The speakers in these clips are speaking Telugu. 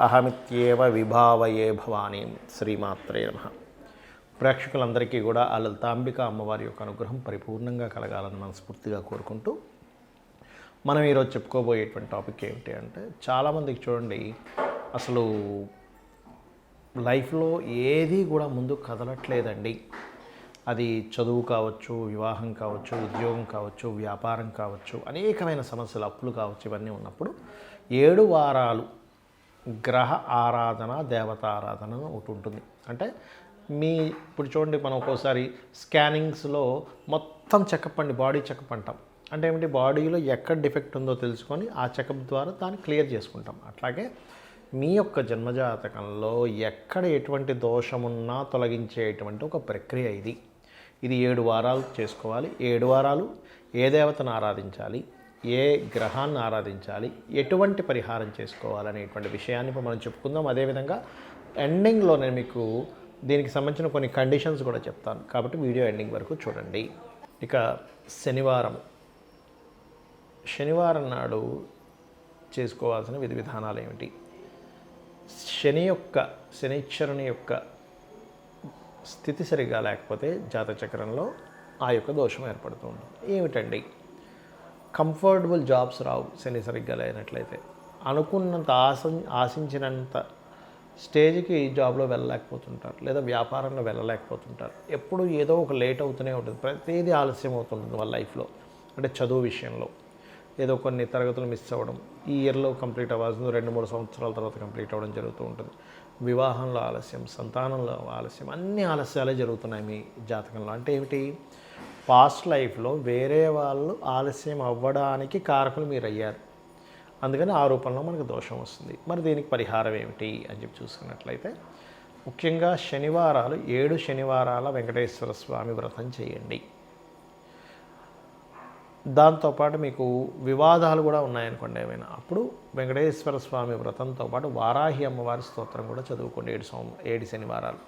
అహమిత్యేవ విభావయే భవానీం శ్రీమాత్రే నమ. ప్రేక్షకులందరికీ కూడా ఆ లలితాంబిక అమ్మవారి యొక్క అనుగ్రహం పరిపూర్ణంగా కలగాలని మనస్ఫూర్తిగా కోరుకుంటూ మనం ఈరోజు చెప్పుకోబోయేటువంటి టాపిక్ ఏమిటి అంటే చాలామందికి చూడండి అసలు లైఫ్లో ఏది కూడా ముందు కదలట్లేదండి. అది చదువు కావచ్చు వివాహం కావచ్చు ఉద్యోగం కావచ్చు వ్యాపారం కావచ్చు అనేకమైన సమస్యలు అప్పులు కావచ్చు ఇవన్నీ ఉన్నప్పుడు ఏడు వారాలు గ్రహ ఆరాధన దేవత ఆరాధన అని ఒకటి ఉంటుంది. అంటే మీ ఇప్పుడు చూడండి మనం ఒక్కోసారి స్కానింగ్స్లో మొత్తం చెకప్ అండి బాడీ చెకప్ అంటాం. అంటే ఏమిటి? బాడీలో ఎక్కడ డిఫెక్ట్ ఉందో తెలుసుకొని ఆ చెకప్ ద్వారా దాన్ని క్లియర్ చేసుకుంటాం. అట్లాగే మీ యొక్క జన్మజాతకంలో ఎక్కడ ఎటువంటి దోషమున్నా తొలగించేటువంటి ఒక ప్రక్రియ ఇది. ఇది ఏడు వారాలు చేసుకోవాలి. ఏడు వారాలు ఏ దేవతను ఆరాధించాలి? ఏ గ్రహాన్ని ఆరాధించాలి ఎటువంటి పరిహారం చేసుకోవాలనేటువంటి విషయాన్ని మనం చెప్పుకుందాం. అదేవిధంగా ఎండింగ్లో నేను మీకు దీనికి సంబంధించిన కొన్ని కండిషన్స్ కూడా చెప్తాను. కాబట్టి వీడియో ఎండింగ్ వరకు చూడండి. ఇక శనివారం. శనివారం నాడు చేసుకోవాల్సిన విధి విధానాలు ఏమిటి? శని యొక్క శనిశ్వరుని యొక్క స్థితి సరిగా లేకపోతే జాతచక్రంలో ఆ యొక్క దోషం ఏర్పడుతూ ఉంటుంది. ఏమిటండి? కంఫర్టబుల్ జాబ్స్ రావు శని సరిగ్గా లేనట్లయితే. అనుకున్నంత ఆశ ఆశించినంత స్టేజ్కి జాబ్లో వెళ్ళలేకపోతుంటారు. లేదా వ్యాపారంలో వెళ్ళలేకపోతుంటారు. ఎప్పుడు ఏదో ఒక లేట్ అవుతూనే ఉంటుంది. ప్రతిదీ ఆలస్యం అవుతుంటుంది వాళ్ళ లైఫ్లో. అంటే చదువు విషయంలో. ఏదో కొన్ని తరగతులు మిస్ అవ్వడం. ఈ ఇయర్లో కంప్లీట్ అవ్వాల్సింది రెండు మూడు సంవత్సరాల తర్వాత కంప్లీట్ అవ్వడం జరుగుతూ ఉంటుంది. వివాహంలో ఆలస్యం సంతానంలో ఆలస్యం అన్ని ఆలస్యాలే జరుగుతున్నాయి మీ జాతకంలో. అంటే ఏమిటి? పాస్ట్ లైఫ్లో వేరే వాళ్ళు ఆలస్యం అవ్వడానికి కారకులు మీరు అయ్యారు అందుకని ఆ రూపంలో మనకు దోషం వస్తుంది. మరి దీనికి పరిహారం ఏమిటి అని చెప్పి చూసుకున్నట్లయితే ముఖ్యంగా శనివారాలు ఏడు శనివారాల వెంకటేశ్వర స్వామి వ్రతం చేయండి. దాంతోపాటు మీకు వివాదాలు కూడా ఉన్నాయనుకోండి ఏమైనా. అప్పుడు వెంకటేశ్వర స్వామి వ్రతంతో పాటు వారాహి అమ్మవారి స్తోత్రం కూడా చదువుకోండి ఏడు సోమ ఏడు శనివారాలు.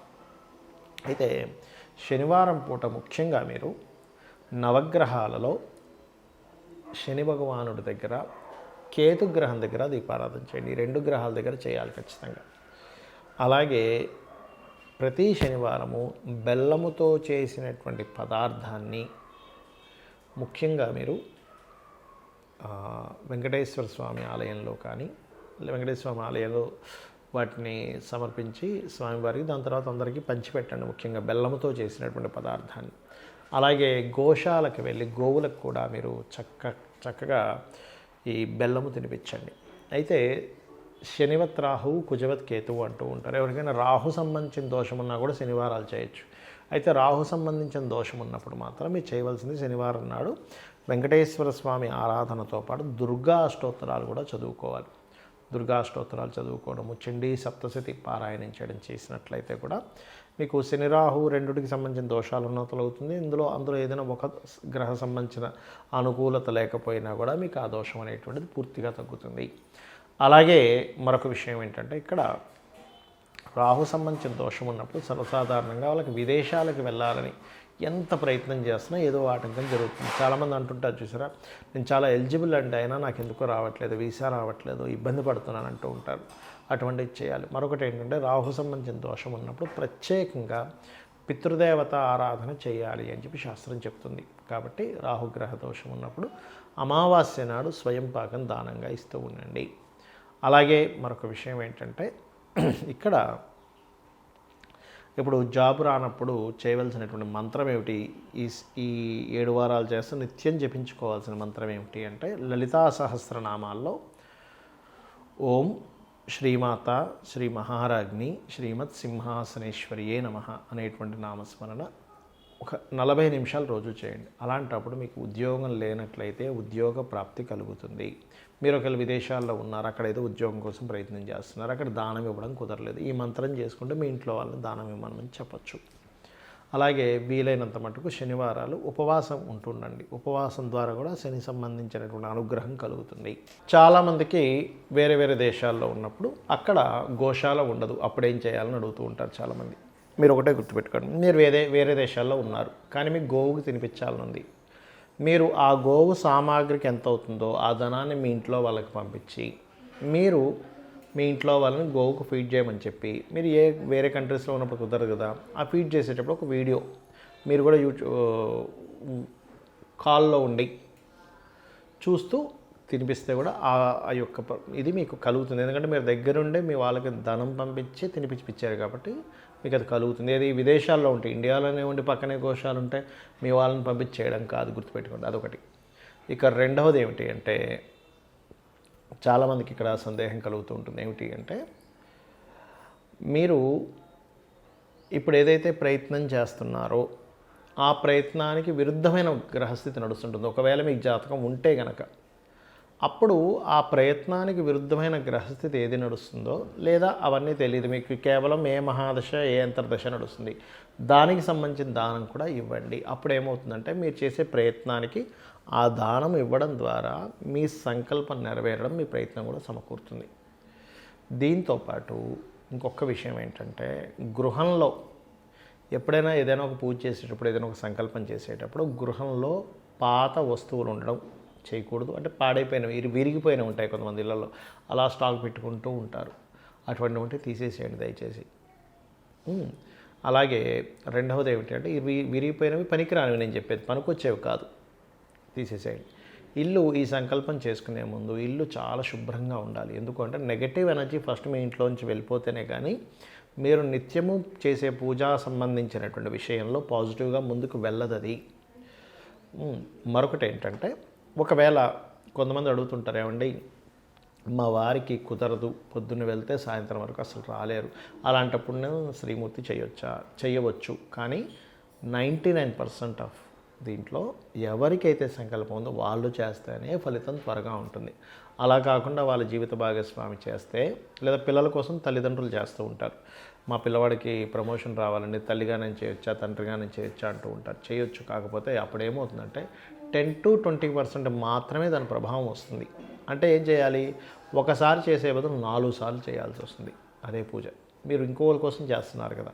అయితే శనివారం పూట ముఖ్యంగా మీరు నవగ్రహాలలో శని భగవానుడి దగ్గర కేతుగ్రహం దగ్గర దీపారాధన చేయండి. రెండు గ్రహాల దగ్గర చేయాలి ఖచ్చితంగా. అలాగే ప్రతి శనివారము బెల్లముతో చేసినటువంటి పదార్థాన్ని ముఖ్యంగా మీరు వెంకటేశ్వర స్వామి ఆలయంలో కానీ వెంకటేశ్వర స్వామి ఆలయంలో వాటిని సమర్పించి స్వామివారికి దాని తర్వాత అందరికీ పంచిపెట్టండి ముఖ్యంగా బెల్లముతో చేసినటువంటి పదార్థాన్ని. అలాగే గోశాలకు వెళ్ళి గోవులకు కూడా మీరు చక్క చక్కగా ఈ బెల్లము తినిపించండి. అయితే శనివత్ రాహువు కుజవత్ కేతువు అంటూ ఉంటారు. ఎవరికైనా రాహు సంబంధించిన దోషం ఉన్నా కూడా శనివారాలు చేయొచ్చు. అయితే రాహు సంబంధించిన దోషం ఉన్నప్పుడు మాత్రం మీరు చేయవలసింది శనివారం నాడు వెంకటేశ్వర స్వామి ఆరాధనతో పాటు దుర్గా అష్టోత్తరాలు కూడా చదువుకోవాలి. దుర్గా అష్టోత్తరాలు చదువుకోవడము చండీ సప్తశతి పారాయణం చేయడం చేసినట్లయితే కూడా మీకు శని రాహు రెండుటికి సంబంధించిన దోషాలు ఉన్న తొలగుతుంది ఇందులో అందులో ఏదైనా ఒక గ్రహ సంబంధించిన అనుకూలత లేకపోయినా కూడా మీకు ఆ దోషం అనేటువంటిది పూర్తిగా తగ్గుతుంది. అలాగే మరొక విషయం ఏంటంటే ఇక్కడ రాహు సంబంధించిన దోషం ఉన్నప్పుడు సర్వసాధారణంగా వాళ్ళకి విదేశాలకు వెళ్ళాలని ఎంత ప్రయత్నం చేస్తున్నా ఏదో ఆటంకం జరుగుతుంది. చాలామంది అంటుంటారు చూసారా నేను చాలా ఎలిజిబుల్ అంటే అయినా నాకు ఎందుకో రావట్లేదు వీసా రావట్లేదు ఇబ్బంది పడుతున్నాను అంటూ ఉంటారు. అటువంటివి చేయాలి. మరొకటి ఏంటంటే రాహు సంబంధించిన దోషం ఉన్నప్పుడు ప్రత్యేకంగా పితృదేవత ఆరాధన చేయాలి అని చెప్పి శాస్త్రం చెప్తుంది. కాబట్టి రాహుగ్రహ దోషం ఉన్నప్పుడు అమావాస్య నాడు స్వయం పాకం దానంగా ఇస్తూ ఉండండి. అలాగే మరొక విషయం ఏంటంటే ఇక్కడ ఇప్పుడు జాబ్ రానప్పుడు చేయవలసినటువంటి మంత్రం ఏమిటి? ఈ ఈ ఏడు వారాలు చేస్తూ నిత్యం జపించుకోవాల్సిన మంత్రం ఏమిటి అంటే లలితా సహస్రనామాల్లో ఓం శ్రీమాత శ్రీ మహారాజ్ని శ్రీమత్ సింహాసనేశ్వరియే నమ అనేటువంటి నామస్మరణ ఒక నలభై నిమిషాలు రోజు చేయండి. అలాంటప్పుడు మీకు ఉద్యోగం లేనట్లయితే ఉద్యోగ ప్రాప్తి కలుగుతుంది. మీరు ఒకవేళ విదేశాల్లో ఉన్నారు అక్కడైతే ఉద్యోగం కోసం ప్రయత్నం చేస్తున్నారు అక్కడ దానం ఇవ్వడం కుదరలేదు. ఈ మంత్రం చేసుకుంటే మీ ఇంట్లో వాళ్ళని దానం ఇవ్వమని చెప్పచ్చు. అలాగే వీలైనంత మటుకు శనివారాలు ఉపవాసం ఉంటుండండి. ఉపవాసం ద్వారా కూడా శని సంబంధించినటువంటి అనుగ్రహం కలుగుతుంది. చాలామందికి వేరే వేరే దేశాల్లో ఉన్నప్పుడు అక్కడ గోశాల ఉండదు. అప్పుడేం చేయాలని అడుగుతూ ఉంటారు చాలామంది మీరు ఒకటే గుర్తుపెట్టుకోండి. మీరు వేరే వేరే దేశాల్లో ఉన్నారు. కానీ మీకు గోవుకి తినిపించాలని ఉంది మీరు ఆ గోవు సామాగ్రికి ఎంత అవుతుందో ఆ ధనాన్ని మీ ఇంట్లో వాళ్ళకి పంపించి మీరు మీ ఇంట్లో వాళ్ళని గోవుకు ఫీడ్ చేయమని చెప్పి మీరు ఏ వేరే కంట్రీస్లో ఉన్నప్పుడు కుదరదు కదా ఆ ఫీడ్ చేసేటప్పుడు ఒక వీడియో. మీరు కూడా యూట్యూబ్ కాల్లో ఉండి చూస్తూ తినిపిస్తే కూడా ఆ ఆ యొక్క ఇది మీకు కలుగుతుంది. ఎందుకంటే మీరు దగ్గరుండే మీ వాళ్ళకి ధనం పంపించి తినిపించిపించారు కాబట్టి మీకు అది కలుగుతుంది. అది విదేశాల్లో ఉంటాయి ఇండియాలోనే ఉండి పక్కనే కోశాలు ఉంటే మీ వాళ్ళని పంపించేయడం కాదు గుర్తుపెట్టుకోండి. అదొకటి. ఇక రెండవది ఏమిటి అంటే చాలామందికి ఇక్కడ సందేహం కలుగుతూ ఉంటుంది. ఏమిటి అంటే మీరు ఇప్పుడు ఏదైతే ప్రయత్నం చేస్తున్నారో ఆ ప్రయత్నానికి విరుద్ధమైన గ్రహస్థితి నడుస్తుంటుంది. ఒకవేళ మీకు జాతకం ఉంటే గనక అప్పుడు ఆ ప్రయత్నానికి విరుద్ధమైన గ్రహస్థితి ఏది నడుస్తుందో లేదా అవన్నీ తెలియదు మీకు కేవలం ఏ మహాదశ ఏ అంతర్దశ నడుస్తుంది. దానికి సంబంధించిన దానం కూడా ఇవ్వండి. అప్పుడు ఏమవుతుందంటే మీరు చేసే ప్రయత్నానికి ఆ దానం ఇవ్వడం ద్వారా మీ సంకల్పం నెరవేరడం మీ ప్రయత్నం కూడా సమకూరుతుంది. దీంతో పాటు ఇంకొక విషయం ఏంటంటే గృహంలో ఎప్పుడైనా ఏదైనా ఒక పూజ చేసేటప్పుడు ఏదైనా ఒక సంకల్పం చేసేటప్పుడు గృహంలో పాత వస్తువులు ఉండడం చేయకూడదు. అంటే పాడైపోయినవి ఇరి విరిగిపోయినవి ఉంటాయి కొంతమంది ఇళ్ళల్లో అలా స్టాక్ పెట్టుకుంటూ ఉంటారు. అటువంటి ఉంటే తీసేసేయండి దయచేసి. అలాగే రెండవది ఏమిటంటే ఇవి విరిగిపోయినవి పనికిరానివి నేను చెప్పేది. పనికొచ్చేవి కాదు. తీసేసేయండి. ఇల్లు ఈ సంకల్పం చేసుకునే ముందు ఇల్లు చాలా శుభ్రంగా ఉండాలి. ఎందుకంటే నెగటివ్ ఎనర్జీ ఫస్ట్ మీ ఇంట్లోంచి వెళ్ళిపోతేనే కానీ మీరు నిత్యము చేసే పూజా సంబంధించినటువంటి విషయంలో పాజిటివ్గా ముందుకు వెళ్ళదది. మరొకటి ఏంటంటే ఒకవేళ కొంతమంది అడుగుతుంటారు ఏమండి మా వారికి కుదరదు పొద్దున్న వెళ్తే సాయంత్రం వరకు అసలు రాలేరు. అలాంటప్పుడు నేను శ్రీమూర్తి చేయొచ్చా? చేయవచ్చు. కానీ నైంటీ నైన్ పర్సెంట్ ఆఫ్ దీంట్లో ఎవరికైతే సంకల్పం ఉందో వాళ్ళు చేస్తేనే ఫలితం త్వరగా ఉంటుంది. అలా కాకుండా వాళ్ళ జీవిత భాగస్వామి చేస్తే లేదా పిల్లల కోసం తల్లిదండ్రులు చేస్తూ ఉంటారు. మా పిల్లవాడికి ప్రమోషన్ రావాలండి తల్లిగా నేను చేయొచ్చా తండ్రిగా నేను చేయొచ్చా అంటూ ఉంటారు. చేయొచ్చు కాకపోతే అప్పుడు ఏమవుతుందంటే టెన్ టు ట్వంటీ పర్సెంట్ మాత్రమే దాని ప్రభావం వస్తుంది. అంటే ఏం చేయాలి? ఒకసారి చేసే బదులు నాలుగు సార్లు చేయాల్సి వస్తుంది అదే పూజ. మీరు ఇంకోళ్ళ కోసం చేస్తున్నారు కదా.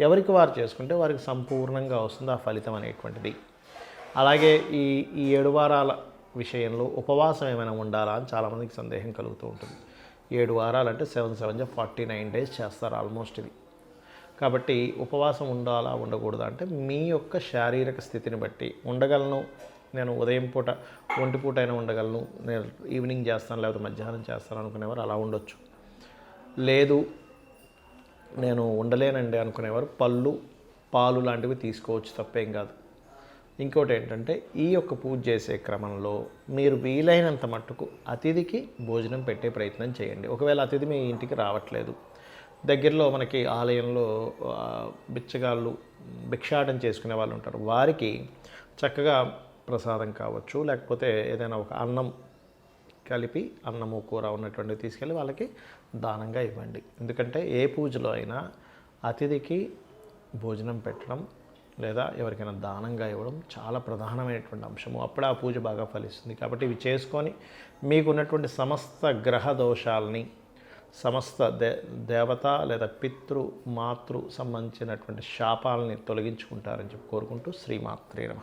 ఎవరికి వారు చేసుకుంటే వారికి సంపూర్ణంగా వస్తుంది ఆ ఫలితం అనేటువంటిది. అలాగే ఈ ఈ ఏడు వారాల విషయంలో ఉపవాసం ఏమైనా ఉండాలా అని చాలామందికి సందేహం కలుగుతూ ఉంటుంది. ఏడు వారాలు అంటే seven seven forty nine days చేస్తారు ఆల్మోస్ట్ ఇది. కాబట్టి ఉపవాసం ఉండాలా ఉండకూడదా అంటే మీ యొక్క శారీరక స్థితిని బట్టి ఉండగలను. నేను ఉదయం పూట ఒంటి పూట అయినా ఉండగలను. నేను ఈవినింగ్ చేస్తాను లేకపోతే మధ్యాహ్నం చేస్తాను అనుకునేవారు అలా ఉండొచ్చు. లేదు నేను ఉండలేనండి అనుకునేవారు. పళ్ళు పాలు లాంటివి తీసుకోవచ్చు తప్పేం కాదు. ఇంకోటి ఏంటంటే ఈ యొక్క పూజ చేసే క్రమంలో మీరు వీలైనంత మట్టుకు అతిథికి భోజనం పెట్టే ప్రయత్నం చేయండి. ఒకవేళ అతిథి మీ ఇంటికి రావట్లేదు. దగ్గరలో మనకి ఆలయంలో బిచ్చగాళ్ళు భిక్షాటం చేసుకునే వాళ్ళు ఉంటారు. వారికి చక్కగా ప్రసాదం కావచ్చు లేకపోతే ఏదైనా ఒక అన్నం కలిపి అన్నము కూర ఉన్నటువంటివి తీసుకెళ్ళి వాళ్ళకి దానంగా ఇవ్వండి. ఎందుకంటే ఏ పూజలో అయినా అతిథికి భోజనం పెట్టడం లేదా ఎవరికైనా దానంగా ఇవ్వడం చాలా ప్రధానమైనటువంటి అంశము. అప్పుడు ఆ పూజ బాగా ఫలిస్తుంది. కాబట్టి ఇవి చేసుకొని మీకున్నటువంటి సమస్త గ్రహ దోషాలని సమస్త దే దేవత లేదా పితృ మాతృ సంబంధించినటువంటి శాపాలని తొలగించుకుంటారని చెప్పి కోరుకుంటూ శ్రీమాత్రే నమ.